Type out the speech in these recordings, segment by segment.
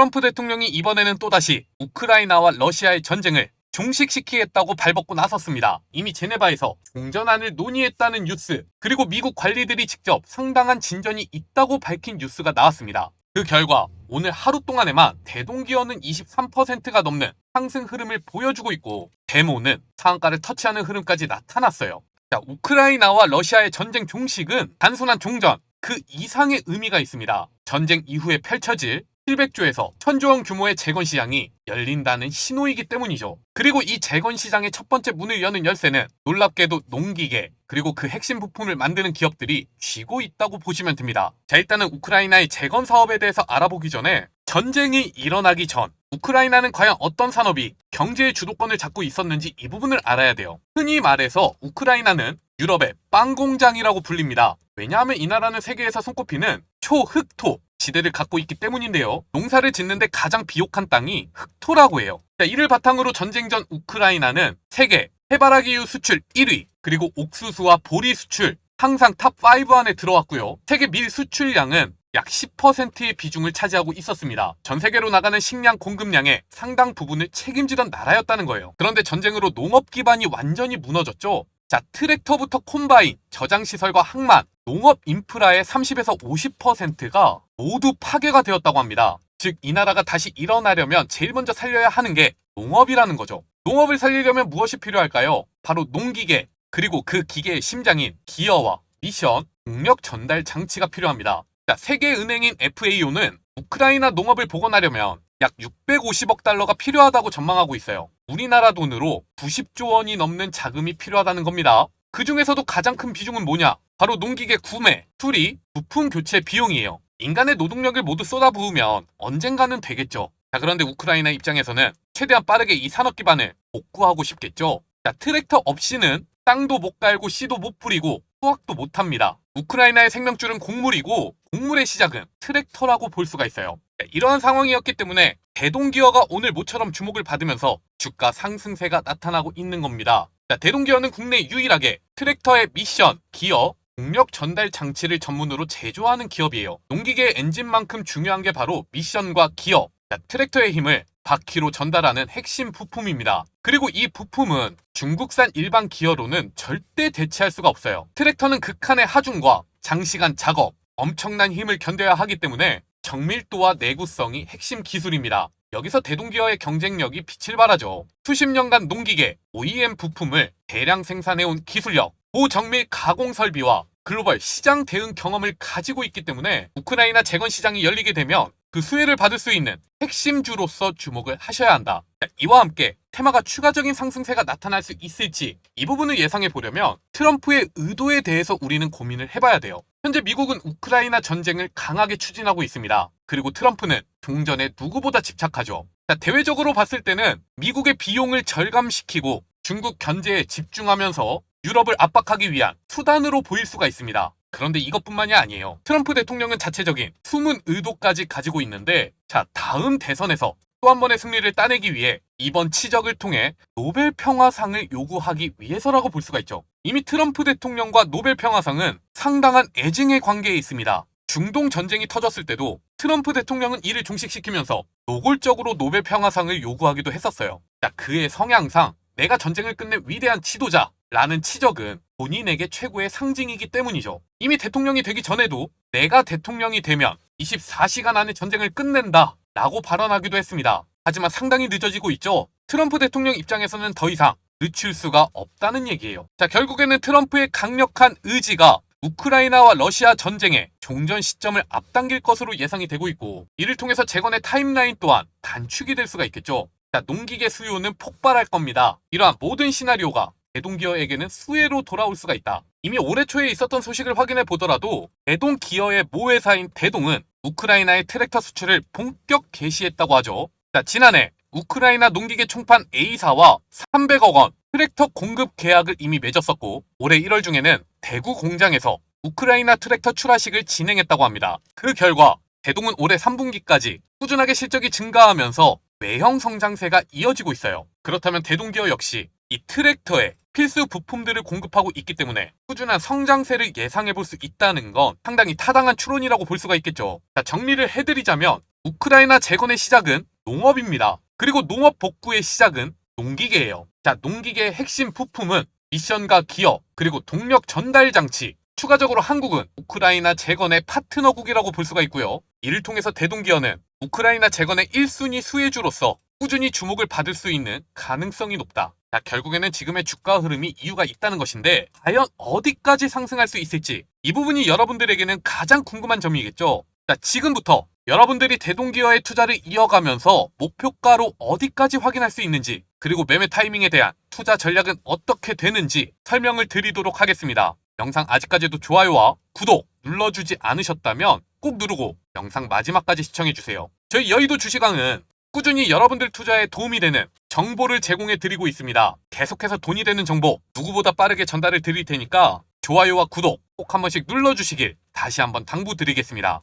트럼프 대통령이 이번에는 또다시 우크라이나와 러시아의 전쟁을 종식시키겠다고 발벗고 나섰습니다. 이미 제네바에서 종전안을 논의했다는 뉴스, 그리고 미국 관리들이 직접 상당한 진전이 있다고 밝힌 뉴스가 나왔습니다. 그 결과 오늘 하루 동안에만 대동기어는 23%가 넘는 상승 흐름을 보여주고 있고 데모는 상한가를 터치하는 흐름까지 나타났어요. 자, 우크라이나와 러시아의 전쟁 종식은 단순한 종전, 그 이상의 의미가 있습니다. 전쟁 이후에 펼쳐질 700조에서 1000조 원 규모의 재건 시장이 열린다는 신호이기 때문이죠. 그리고 이 재건 시장의 첫 번째 문을 여는 열쇠는 놀랍게도 농기계 그리고 그 핵심 부품을 만드는 기업들이 쥐고 있다고 보시면 됩니다. 자 일단은 우크라이나의 재건 사업에 대해서 알아보기 전에 전쟁이 일어나기 전 우크라이나는 과연 어떤 산업이 경제의 주도권을 잡고 있었는지 이 부분을 알아야 돼요. 흔히 말해서 우크라이나는 유럽의 빵 공장이라고 불립니다. 왜냐하면 이 나라는 세계에서 손꼽히는 초흑토 지대를 갖고 있기 때문인데요. 농사를 짓는데 가장 비옥한 땅이 흑토라고 해요. 자, 이를 바탕으로 전쟁 전 우크라이나는 세계 해바라기유 수출 1위, 그리고 옥수수와 보리 수출 항상 탑5 안에 들어왔고요. 세계 밀 수출량은 약 10%의 비중을 차지하고 있었습니다. 전 세계로 나가는 식량 공급량의 상당 부분을 책임지던 나라였다는 거예요. 그런데 전쟁으로 농업 기반이 완전히 무너졌죠. 자, 트랙터부터 콤바인, 저장시설과 항만, 농업 인프라의 30에서 50%가 모두 파괴가 되었다고 합니다. 즉, 이 나라가 다시 일어나려면 제일 먼저 살려야 하는 게 농업이라는 거죠. 농업을 살리려면 무엇이 필요할까요? 바로 농기계, 그리고 그 기계의 심장인 기어와 미션, 동력 전달 장치가 필요합니다. 자, 세계은행인 FAO는 우크라이나 농업을 복원하려면 약 650억 달러가 필요하다고 전망하고 있어요. 우리나라 돈으로 90조 원이 넘는 자금이 필요하다는 겁니다. 그 중에서도 가장 큰 비중은 뭐냐? 바로 농기계 구매, 수리, 부품 교체 비용이에요. 인간의 노동력을 모두 쏟아부으면 언젠가는 되겠죠. 자, 그런데 우크라이나 입장에서는 최대한 빠르게 이 산업 기반을 복구하고 싶겠죠. 자, 트랙터 없이는 땅도 못 갈고 씨도 못 뿌리고 수확도 못 합니다. 우크라이나의 생명줄은 곡물이고 곡물의 시작은 트랙터라고 볼 수가 있어요. 자, 이러한 상황이었기 때문에 대동기어가 오늘 모처럼 주목을 받으면서 주가 상승세가 나타나고 있는 겁니다. 자, 대동기어는 국내 유일하게 트랙터의 미션, 기어, 동력 전달 장치를 전문으로 제조하는 기업이에요. 농기계의 엔진만큼 중요한 게 바로 미션과 기어, 자, 트랙터의 힘을 바퀴로 전달하는 핵심 부품입니다. 그리고 이 부품은 중국산 일반 기어로는 절대 대체할 수가 없어요. 트랙터는 극한의 하중과 장시간 작업, 엄청난 힘을 견뎌야 하기 때문에 정밀도와 내구성이 핵심 기술입니다. 여기서 대동기어의 경쟁력이 빛을 발하죠. 수십 년간 농기계, OEM 부품을 대량 생산해온 기술력, 고정밀 가공 설비와 글로벌 시장 대응 경험을 가지고 있기 때문에 우크라이나 재건 시장이 열리게 되면 그 수혜를 받을 수 있는 핵심주로서 주목을 하셔야 한다. 자, 이와 함께 테마가 추가적인 상승세가 나타날 수 있을지 이 부분을 예상해 보려면 트럼프의 의도에 대해서 우리는 고민을 해봐야 돼요. 현재 미국은 우크라이나 전쟁을 강하게 추진하고 있습니다. 그리고 트럼프는 종전에 누구보다 집착하죠. 자, 대외적으로 봤을 때는 미국의 비용을 절감시키고 중국 견제에 집중하면서 유럽을 압박하기 위한 수단으로 보일 수가 있습니다. 그런데 이것뿐만이 아니에요. 트럼프 대통령은 자체적인 숨은 의도까지 가지고 있는데, 자, 다음 대선에서 또 한 번의 승리를 따내기 위해 이번 치적을 통해 노벨 평화상을 요구하기 위해서라고 볼 수가 있죠. 이미 트럼프 대통령과 노벨 평화상은 상당한 애증의 관계에 있습니다. 중동 전쟁이 터졌을 때도 트럼프 대통령은 이를 종식시키면서 노골적으로 노벨 평화상을 요구하기도 했었어요. 자, 그의 성향상 내가 전쟁을 끝낸 위대한 지도자 라는 치적은 본인에게 최고의 상징이기 때문이죠. 이미 대통령이 되기 전에도 내가 대통령이 되면 24시간 안에 전쟁을 끝낸다 라고 발언하기도 했습니다. 하지만 상당히 늦어지고 있죠. 트럼프 대통령 입장에서는 더 이상 늦출 수가 없다는 얘기예요. 자, 결국에는 트럼프의 강력한 의지가 우크라이나와 러시아 전쟁의 종전 시점을 앞당길 것으로 예상이 되고 있고 이를 통해서 재건의 타임라인 또한 단축이 될 수가 있겠죠. 자, 농기계 수요는 폭발할 겁니다. 이러한 모든 시나리오가 대동기어에게는 수혜로 돌아올 수가 있다. 이미 올해 초에 있었던 소식을 확인해 보더라도 대동기어의 모 회사인 대동은 우크라이나의 트랙터 수출을 본격 개시했다고 하죠. 자, 지난해 우크라이나 농기계 총판 A사와 300억 원 트랙터 공급 계약을 이미 맺었었고 올해 1월 중에는 대구 공장에서 우크라이나 트랙터 출하식을 진행했다고 합니다. 그 결과 대동은 올해 3분기까지 꾸준하게 실적이 증가하면서 외형 성장세가 이어지고 있어요. 그렇다면 대동기어 역시 이 트랙터에 필수 부품들을 공급하고 있기 때문에 꾸준한 성장세를 예상해 볼 수 있다는 건 상당히 타당한 추론이라고 볼 수가 있겠죠. 자, 정리를 해드리자면 우크라이나 재건의 시작은 농업입니다. 그리고 농업 복구의 시작은 농기계예요. 자, 농기계의 핵심 부품은 미션과 기어, 그리고 동력 전달 장치, 추가적으로 한국은 우크라이나 재건의 파트너국이라고 볼 수가 있고요. 이를 통해서 대동기어는 우크라이나 재건의 1순위 수혜주로서 꾸준히 주목을 받을 수 있는 가능성이 높다. 자, 결국에는 지금의 주가 흐름이 이유가 있다는 것인데 과연 어디까지 상승할 수 있을지 이 부분이 여러분들에게는 가장 궁금한 점이겠죠. 자, 지금부터 여러분들이 대동기어의 투자를 이어가면서 목표가로 어디까지 확인할 수 있는지 그리고 매매 타이밍에 대한 투자 전략은 어떻게 되는지 설명을 드리도록 하겠습니다. 영상 아직까지도 좋아요와 구독 눌러주지 않으셨다면 꼭 누르고 영상 마지막까지 시청해주세요. 저희 여의도 주식왕은 꾸준히 여러분들 투자에 도움이 되는 정보를 제공해 드리고 있습니다. 계속해서 돈이 되는 정보 누구보다 빠르게 전달을 드릴 테니까 좋아요와 구독 꼭 한 번씩 눌러주시길 다시 한번 당부드리겠습니다.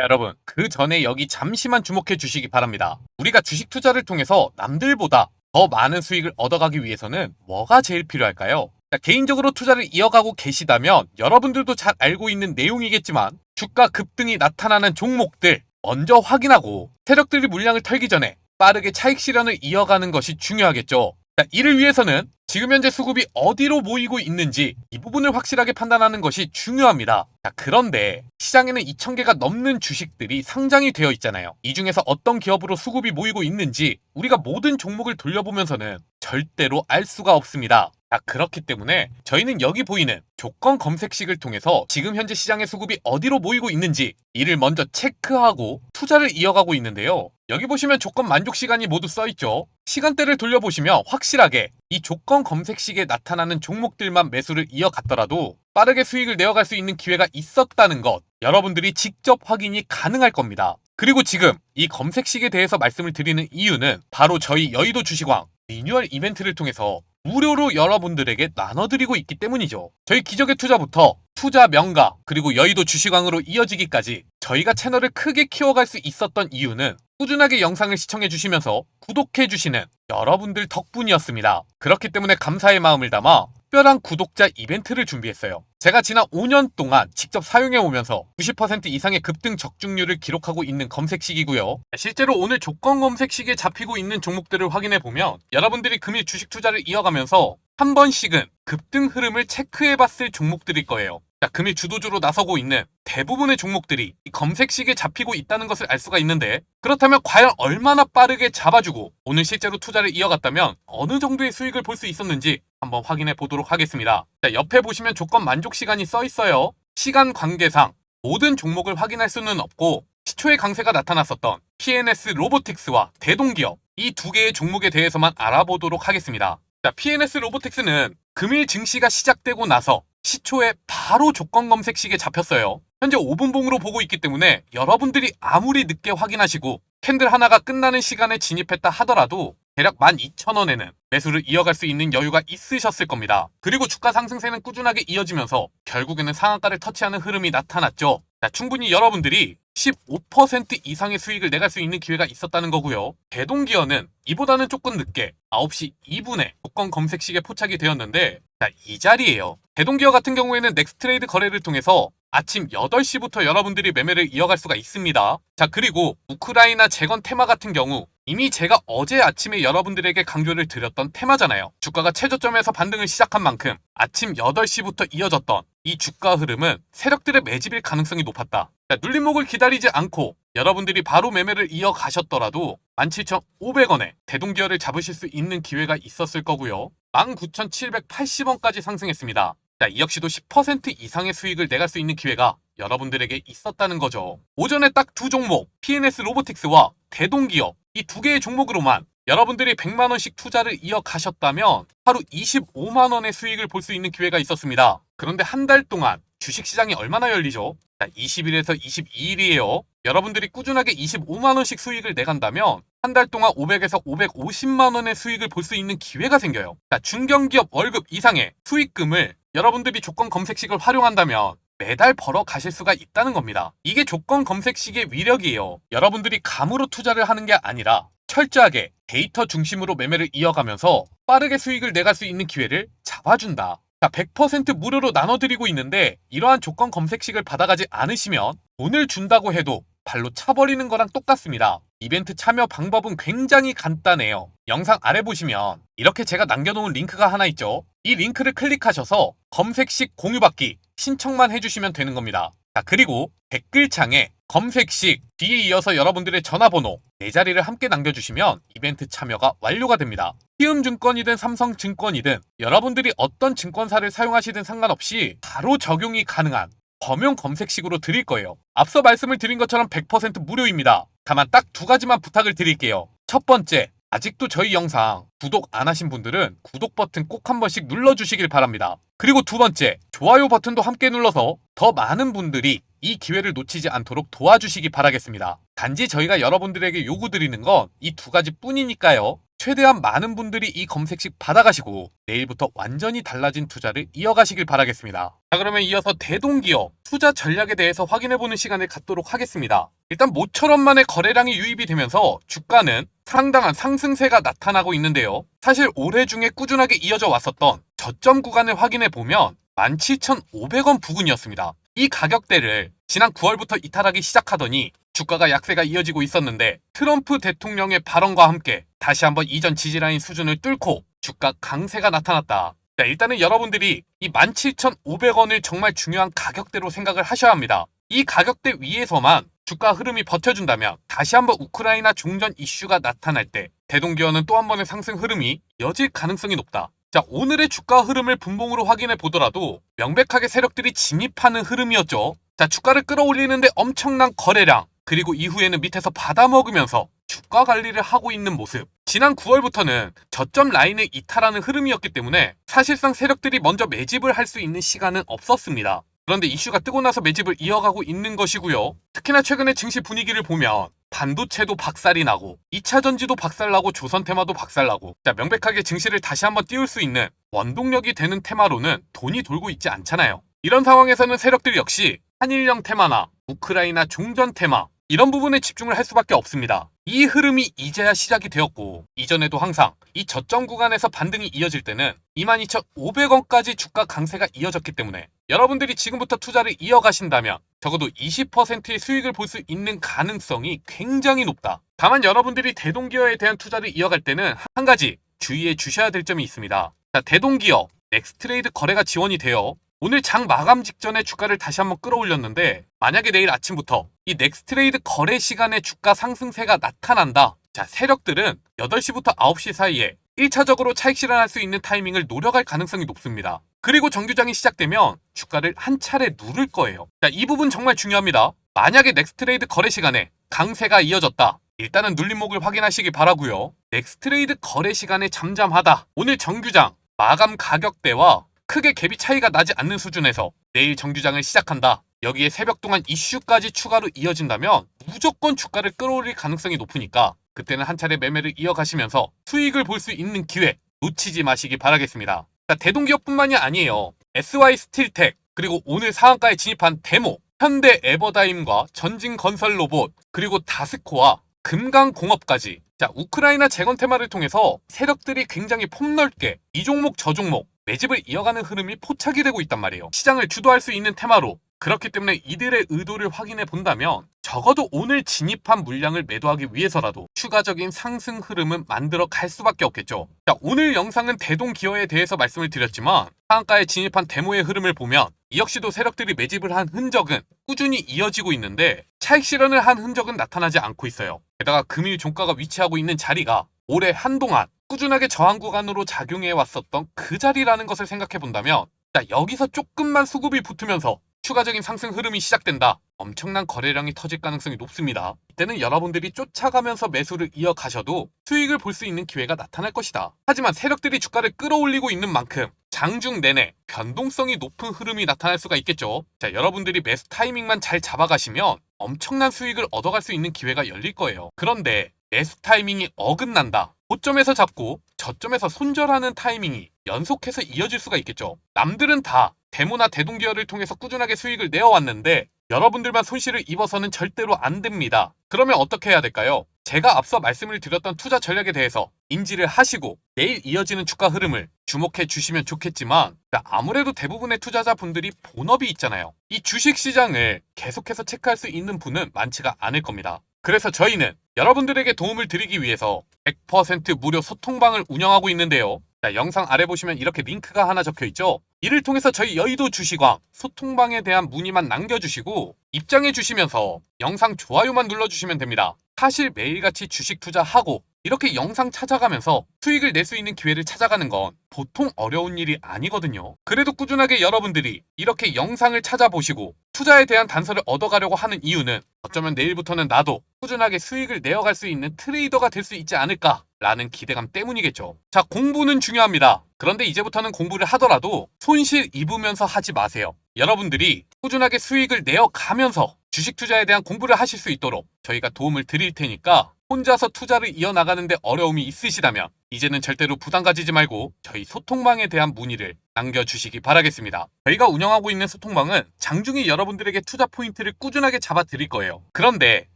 여러분, 그 전에 여기 잠시만 주목해 주시기 바랍니다. 우리가 주식 투자를 통해서 남들보다 더 많은 수익을 얻어가기 위해서는 뭐가 제일 필요할까요? 자, 개인적으로 투자를 이어가고 계시다면 여러분들도 잘 알고 있는 내용이겠지만 주가 급등이 나타나는 종목들 먼저 확인하고 세력들이 물량을 털기 전에 빠르게 차익 실현을 이어가는 것이 중요하겠죠. 자, 이를 위해서는 지금 현재 수급이 어디로 모이고 있는지 이 부분을 확실하게 판단하는 것이 중요합니다. 자, 그런데 시장에는 2,000개가 넘는 주식들이 상장이 되어 있잖아요. 이 중에서 어떤 기업으로 수급이 모이고 있는지 우리가 모든 종목을 돌려보면서는 절대로 알 수가 없습니다. 자, 그렇기 때문에 저희는 여기 보이는 조건 검색식을 통해서 지금 현재 시장의 수급이 어디로 모이고 있는지 이를 먼저 체크하고 투자를 이어가고 있는데요. 여기 보시면 조건 만족 시간이 모두 써 있죠. 시간대를 돌려보시면 확실하게 이 조건 검색식에 나타나는 종목들만 매수를 이어갔더라도 빠르게 수익을 내어갈 수 있는 기회가 있었다는 것 여러분들이 직접 확인이 가능할 겁니다. 그리고 지금 이 검색식에 대해서 말씀을 드리는 이유는 바로 저희 여의도 주식왕 리뉴얼 이벤트를 통해서 무료로 여러분들에게 나눠드리고 있기 때문이죠. 저희 기적의 투자부터 투자 명가 그리고 여의도 주식왕으로 이어지기까지 저희가 채널을 크게 키워갈 수 있었던 이유는 꾸준하게 영상을 시청해 주시면서 구독해 주시는 여러분들 덕분이었습니다. 그렇기 때문에 감사의 마음을 담아 특별한 구독자 이벤트를 준비했어요. 제가 지난 5년 동안 직접 사용해 오면서 90% 이상의 급등 적중률을 기록하고 있는 검색식이고요. 실제로 오늘 조건 검색식에 잡히고 있는 종목들을 확인해 보면 여러분들이 금일 주식 투자를 이어가면서 한 번씩은 급등 흐름을 체크해 봤을 종목들일 거예요. 자, 금일 주도주로 나서고 있는 대부분의 종목들이 이 검색식에 잡히고 있다는 것을 알 수가 있는데 그렇다면 과연 얼마나 빠르게 잡아주고 오늘 실제로 투자를 이어갔다면 어느 정도의 수익을 볼 수 있었는지 한번 확인해 보도록 하겠습니다. 자, 옆에 보시면 조건 만족 시간이 써 있어요. 시간 관계상 모든 종목을 확인할 수는 없고 시초의 강세가 나타났었던 PNS 로보틱스와 대동기업 이 두 개의 종목에 대해서만 알아보도록 하겠습니다. 자, PNS 로보틱스는 금일 증시가 시작되고 나서 시초에 바로 조건 검색식에 잡혔어요. 현재 5분봉으로 보고 있기 때문에 여러분들이 아무리 늦게 확인하시고 캔들 하나가 끝나는 시간에 진입했다 하더라도 대략 12,000원에는 매수를 이어갈 수 있는 여유가 있으셨을 겁니다. 그리고 주가 상승세는 꾸준하게 이어지면서 결국에는 상한가를 터치하는 흐름이 나타났죠. 자, 충분히 여러분들이 15% 이상의 수익을 내갈 수 있는 기회가 있었다는 거고요. 대동기어는 이보다는 조금 늦게 9시 2분에 조건 검색식에 포착이 되었는데 자, 이 자리에요. 대동기어 같은 경우에는 넥스트레이드 거래를 통해서 아침 8시부터 여러분들이 매매를 이어갈 수가 있습니다. 자, 그리고 우크라이나 재건 테마 같은 경우 이미 제가 어제 아침에 여러분들에게 강조를 드렸던 테마잖아요. 주가가 최저점에서 반등을 시작한 만큼 아침 8시부터 이어졌던 이 주가 흐름은 세력들의 매집일 가능성이 높았다. 자, 눌림목을 기다리지 않고 여러분들이 바로 매매를 이어가셨더라도 17,500원에 대동기어를 잡으실 수 있는 기회가 있었을 거고요. 19,780원까지 상승했습니다. 자, 이 역시도 10% 이상의 수익을 내갈 수 있는 기회가 여러분들에게 있었다는 거죠. 오전에 딱 두 종목, PNS 로보틱스와 대동기업 이 두 개의 종목으로만 여러분들이 100만원씩 투자를 이어가셨다면 하루 25만원의 수익을 볼 수 있는 기회가 있었습니다. 그런데 한 달 동안 주식시장이 얼마나 열리죠? 자, 20일에서 22일이에요. 여러분들이 꾸준하게 25만원씩 수익을 내간다면 한 달 동안 500에서 550만원의 수익을 볼 수 있는 기회가 생겨요. 자, 중견기업 월급 이상의 수익금을 여러분들이 조건 검색식을 활용한다면 매달 벌어 가실 수가 있다는 겁니다. 이게 조건 검색식의 위력이에요. 여러분들이 감으로 투자를 하는 게 아니라 철저하게 데이터 중심으로 매매를 이어가면서 빠르게 수익을 내갈 수 있는 기회를 잡아준다. 자, 100% 무료로 나눠드리고 있는데 이러한 조건 검색식을 받아가지 않으시면 돈을 준다고 해도 발로 차버리는 거랑 똑같습니다. 이벤트 참여 방법은 굉장히 간단해요. 영상 아래 보시면 이렇게 제가 남겨놓은 링크가 하나 있죠. 이 링크를 클릭하셔서 검색식 공유받기 신청만 해주시면 되는 겁니다. 자, 그리고 댓글창에 검색식 뒤에 이어서 여러분들의 전화번호 네 자리를 함께 남겨주시면 이벤트 참여가 완료가 됩니다. 키움증권이든 삼성증권이든 여러분들이 어떤 증권사를 사용하시든 상관없이 바로 적용이 가능한 범용 검색식으로 드릴 거예요. 앞서 말씀을 드린 것처럼 100% 무료입니다. 다만 딱 두 가지만 부탁을 드릴게요. 첫 번째, 아직도 저희 영상 구독 안 하신 분들은 구독 버튼 꼭 한 번씩 눌러주시길 바랍니다. 그리고 두 번째, 좋아요 버튼도 함께 눌러서 더 많은 분들이 이 기회를 놓치지 않도록 도와주시기 바라겠습니다. 단지 저희가 여러분들에게 요구드리는 건 이 두 가지 뿐이니까요. 최대한 많은 분들이 이 검색식 받아가시고 내일부터 완전히 달라진 투자를 이어가시길 바라겠습니다. 자 그러면 이어서 대동기업 투자 전략에 대해서 확인해보는 시간을 갖도록 하겠습니다. 일단 모처럼 만의 거래량이 유입이 되면서 주가는 상당한 상승세가 나타나고 있는데요. 사실 올해 중에 꾸준하게 이어져 왔었던 저점 구간을 확인해 보면 17,500원 부근이었습니다. 이 가격대를 지난 9월부터 이탈하기 시작하더니 주가가 약세가 이어지고 있었는데 트럼프 대통령의 발언과 함께 다시 한번 이전 지지라인 수준을 뚫고 주가 강세가 나타났다. 자, 일단은 여러분들이 이 17,500원을 정말 중요한 가격대로 생각을 하셔야 합니다. 이 가격대 위에서만 주가 흐름이 버텨준다면 다시 한번 우크라이나 종전 이슈가 나타날 때 대동기업은 또한 번의 상승 흐름이 이어질 가능성이 높다. 자, 오늘의 주가 흐름을 분봉으로 확인해 보더라도 명백하게 세력들이 진입하는 흐름이었죠. 자, 주가를 끌어올리는데 엄청난 거래량, 그리고 이후에는 밑에서 받아 먹으면서 주가 관리를 하고 있는 모습. 지난 9월부터는 저점 라인을 이탈하는 흐름이었기 때문에 사실상 세력들이 먼저 매집을 할 수 있는 시간은 없었습니다. 그런데 이슈가 뜨고 나서 매집을 이어가고 있는 것이고요. 특히나 최근의 증시 분위기를 보면 반도체도 박살이 나고 2차 전지도 박살나고 조선 테마도 박살나고 자 명백하게 증시를 다시 한번 띄울 수 있는 원동력이 되는 테마로는 돈이 돌고 있지 않잖아요. 이런 상황에서는 세력들 역시 한일령 테마나 우크라이나 종전 테마 이런 부분에 집중을 할 수밖에 없습니다. 이 흐름이 이제야 시작이 되었고 이전에도 항상 이 저점 구간에서 반등이 이어질 때는 22,500원까지 주가 강세가 이어졌기 때문에 여러분들이 지금부터 투자를 이어가신다면 적어도 20%의 수익을 볼 수 있는 가능성이 굉장히 높다. 다만 여러분들이 대동기업에 대한 투자를 이어갈 때는 한 가지 주의해 주셔야 될 점이 있습니다. 자, 대동기업 넥스트레이드 거래가 지원이 되어 오늘 장 마감 직전에 주가를 다시 한번 끌어올렸는데 만약에 내일 아침부터 이 넥스트레이드 거래 시간에 주가 상승세가 나타난다. 자, 세력들은 8시부터 9시 사이에 1차적으로 차익 실현할 수 있는 타이밍을 노려갈 가능성이 높습니다. 그리고 정규장이 시작되면 주가를 한 차례 누를 거예요. 자, 이 부분 정말 중요합니다. 만약에 넥스트레이드 거래 시간에 강세가 이어졌다. 일단은 눌림목을 확인하시기 바라고요. 넥스트레이드 거래 시간에 잠잠하다. 오늘 정규장 마감 가격대와 크게 갭이 차이가 나지 않는 수준에서 내일 정규장을 시작한다. 여기에 새벽 동안 이슈까지 추가로 이어진다면 무조건 주가를 끌어올릴 가능성이 높으니까 그때는 한 차례 매매를 이어가시면서 수익을 볼 수 있는 기회 놓치지 마시기 바라겠습니다. 자, 대동기업뿐만이 아니에요. SY 스틸텍 그리고 오늘 상한가에 진입한 데모, 현대 에버다임과 전진건설 로봇 그리고 다스코와 금강공업까지 자 우크라이나 재건 테마를 통해서 세력들이 굉장히 폭넓게 이 종목 저 종목 매집을 이어가는 흐름이 포착이 되고 있단 말이에요. 시장을 주도할 수 있는 테마로 그렇기 때문에 이들의 의도를 확인해 본다면 적어도 오늘 진입한 물량을 매도하기 위해서라도 추가적인 상승 흐름은 만들어 갈 수밖에 없겠죠. 자, 오늘 영상은 대동 기어에 대해서 말씀을 드렸지만 상한가에 진입한 데모의 흐름을 보면 이 역시도 세력들이 매집을 한 흔적은 꾸준히 이어지고 있는데 차익 실현을 한 흔적은 나타나지 않고 있어요. 게다가 금일 종가가 위치하고 있는 자리가 올해 한동안 꾸준하게 저항 구간으로 작용해 왔었던 그 자리라는 것을 생각해 본다면 자, 여기서 조금만 수급이 붙으면서 추가적인 상승 흐름이 시작된다. 엄청난 거래량이 터질 가능성이 높습니다. 이때는 여러분들이 쫓아가면서 매수를 이어가셔도 수익을 볼 수 있는 기회가 나타날 것이다. 하지만 세력들이 주가를 끌어올리고 있는 만큼 장중 내내 변동성이 높은 흐름이 나타날 수가 있겠죠. 자, 여러분들이 매수 타이밍만 잘 잡아가시면 엄청난 수익을 얻어갈 수 있는 기회가 열릴 거예요. 그런데 매수 타이밍이 어긋난다. 고점에서 잡고 저점에서 손절하는 타이밍이 연속해서 이어질 수가 있겠죠. 남들은 다 데모나 대동기어를 통해서 꾸준하게 수익을 내어왔는데 여러분들만 손실을 입어서는 절대로 안 됩니다. 그러면 어떻게 해야 될까요? 제가 앞서 말씀을 드렸던 투자 전략에 대해서 인지를 하시고 내일 이어지는 주가 흐름을 주목해 주시면 좋겠지만 아무래도 대부분의 투자자분들이 본업이 있잖아요. 이 주식 시장을 계속해서 체크할 수 있는 분은 많지가 않을 겁니다. 그래서 저희는 여러분들에게 도움을 드리기 위해서 100% 무료 소통방을 운영하고 있는데요. 자, 영상 아래 보시면 이렇게 링크가 하나 적혀 있죠. 이를 통해서 저희 여의도 주식왕 소통방에 대한 문의만 남겨주시고 입장해 주시면서 영상 좋아요만 눌러주시면 됩니다. 사실 매일같이 주식 투자하고 이렇게 영상 찾아가면서 수익을 낼 수 있는 기회를 찾아가는 건 보통 어려운 일이 아니거든요. 그래도 꾸준하게 여러분들이 이렇게 영상을 찾아보시고 투자에 대한 단서를 얻어가려고 하는 이유는 어쩌면 내일부터는 나도 꾸준하게 수익을 내어갈 수 있는 트레이더가 될 수 있지 않을까 라는 기대감 때문이겠죠. 자, 공부는 중요합니다. 그런데 이제부터는 공부를 하더라도 손실 입으면서 하지 마세요. 여러분들이 꾸준하게 수익을 내어가면서 주식 투자에 대한 공부를 하실 수 있도록 저희가 도움을 드릴 테니까 혼자서 투자를 이어나가는데 어려움이 있으시다면 이제는 절대로 부담 가지지 말고 저희 소통방에 대한 문의를 남겨주시기 바라겠습니다. 저희가 운영하고 있는 소통방은 장중에 여러분들에게 투자 포인트를 꾸준하게 잡아 드릴 거예요. 그런데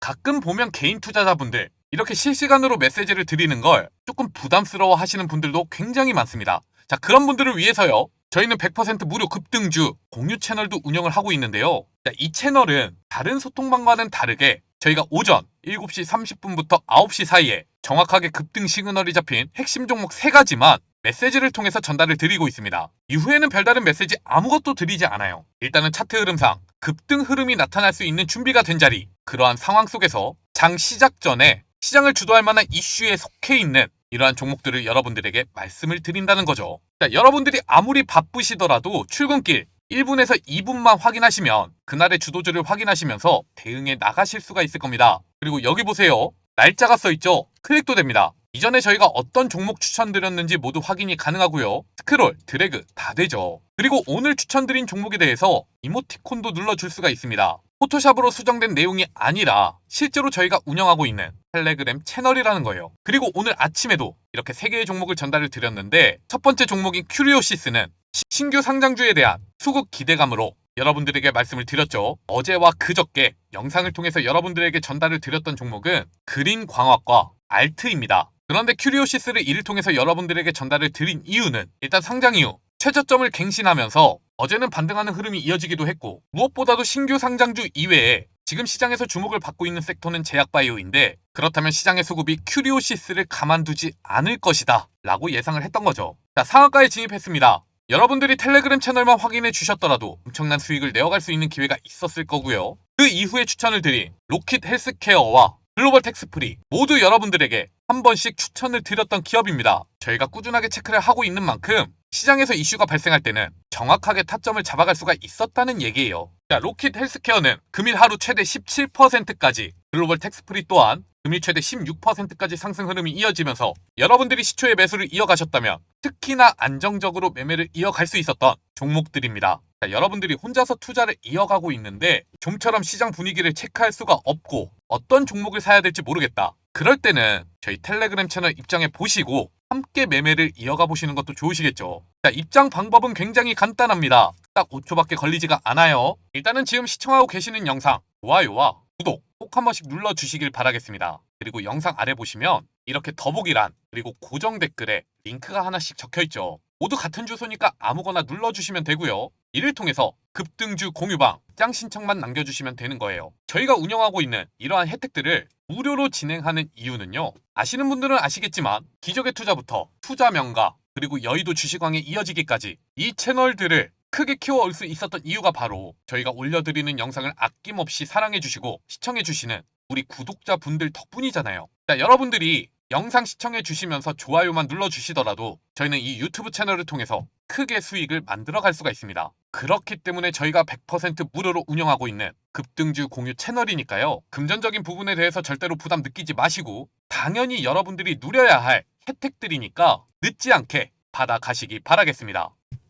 가끔 보면 개인 투자자분들 이렇게 실시간으로 메시지를 드리는 걸 조금 부담스러워 하시는 분들도 굉장히 많습니다. 자, 그런 분들을 위해서요. 저희는 100% 무료 급등주 공유 채널도 운영을 하고 있는데요. 자, 이 채널은 다른 소통방과는 다르게 저희가 오전 7시 30분부터 9시 사이에 정확하게 급등 시그널이 잡힌 핵심 종목 3가지만 메시지를 통해서 전달을 드리고 있습니다. 이후에는 별다른 메시지 아무것도 드리지 않아요. 일단은 차트 흐름상 급등 흐름이 나타날 수 있는 준비가 된 자리, 그러한 상황 속에서 장 시작 전에 시장을 주도할 만한 이슈에 속해 있는 이러한 종목들을 여러분들에게 말씀을 드린다는 거죠. 자, 여러분들이 아무리 바쁘시더라도 출근길 1분에서 2분만 확인하시면 그날의 주도주를 확인하시면서 대응에 나가실 수가 있을 겁니다. 그리고 여기 보세요. 날짜가 써있죠? 클릭도 됩니다. 이전에 저희가 어떤 종목 추천드렸는지 모두 확인이 가능하고요. 스크롤, 드래그 다 되죠. 그리고 오늘 추천드린 종목에 대해서 이모티콘도 눌러줄 수가 있습니다. 포토샵으로 수정된 내용이 아니라 실제로 저희가 운영하고 있는 텔레그램 채널이라는 거예요. 그리고 오늘 아침에도 이렇게 세 개의 종목을 전달을 드렸는데 첫 번째 종목인 큐리오시스는 신규 상장주에 대한 수급 기대감으로 여러분들에게 말씀을 드렸죠. 어제와 그저께 영상을 통해서 여러분들에게 전달을 드렸던 종목은 그린 광학과 알트입니다. 그런데 큐리오시스를 이를 통해서 여러분들에게 전달을 드린 이유는 일단 상장 이후 최저점을 갱신하면서 어제는 반등하는 흐름이 이어지기도 했고 무엇보다도 신규 상장주 이외에 지금 시장에서 주목을 받고 있는 섹터는 제약바이오인데 그렇다면 시장의 수급이 큐리오시스를 가만두지 않을 것이다 라고 예상을 했던 거죠. 자 상한가에 진입했습니다. 여러분들이 텔레그램 채널만 확인해 주셨더라도 엄청난 수익을 내어갈 수 있는 기회가 있었을 거고요. 그 이후에 추천을 드린 로킷 헬스케어와 글로벌 텍스 프리 모두 여러분들에게 한 번씩 추천을 드렸던 기업입니다. 저희가 꾸준하게 체크를 하고 있는 만큼 시장에서 이슈가 발생할 때는 정확하게 타점을 잡아갈 수가 있었다는 얘기예요. 자, 로킷 헬스케어는 금일 하루 최대 17%까지 글로벌 텍스프리 또한 금일 최대 16%까지 상승 흐름이 이어지면서 여러분들이 시초에 매수를 이어가셨다면 특히나 안정적으로 매매를 이어갈 수 있었던 종목들입니다. 자, 여러분들이 혼자서 투자를 이어가고 있는데 좀처럼 시장 분위기를 체크할 수가 없고 어떤 종목을 사야 될지 모르겠다. 그럴 때는 저희 텔레그램 채널 입장해 보시고 함께 매매를 이어가 보시는 것도 좋으시겠죠. 자, 입장 방법은 굉장히 간단합니다. 딱 5초밖에 걸리지가 않아요. 일단은 지금 시청하고 계시는 영상 좋아요와 구독 꼭 한 번씩 눌러주시길 바라겠습니다. 그리고 영상 아래 보시면 이렇게 더보기란 그리고 고정 댓글에 링크가 하나씩 적혀 있죠. 모두 같은 주소니까 아무거나 눌러주시면 되고요. 이를 통해서 급등주 공유방 짱 신청만 남겨주시면 되는 거예요. 저희가 운영하고 있는 이러한 혜택들을 무료로 진행하는 이유는요. 아시는 분들은 아시겠지만 기적의 투자부터 투자 명가 그리고 여의도 주식왕에 이어지기까지 이 채널들을 크게 키워올 수 있었던 이유가 바로 저희가 올려드리는 영상을 아낌없이 사랑해주시고 시청해주시는 우리 구독자분들 덕분이잖아요. 자, 여러분들이 영상 시청해 주시면서 좋아요만 눌러주시더라도 저희는 이 유튜브 채널을 통해서 크게 수익을 만들어 갈 수가 있습니다. 그렇기 때문에 저희가 100% 무료로 운영하고 있는 급등주 공유 채널이니까요. 금전적인 부분에 대해서 절대로 부담 느끼지 마시고 당연히 여러분들이 누려야 할 혜택들이니까 늦지 않게 받아가시기 바라겠습니다.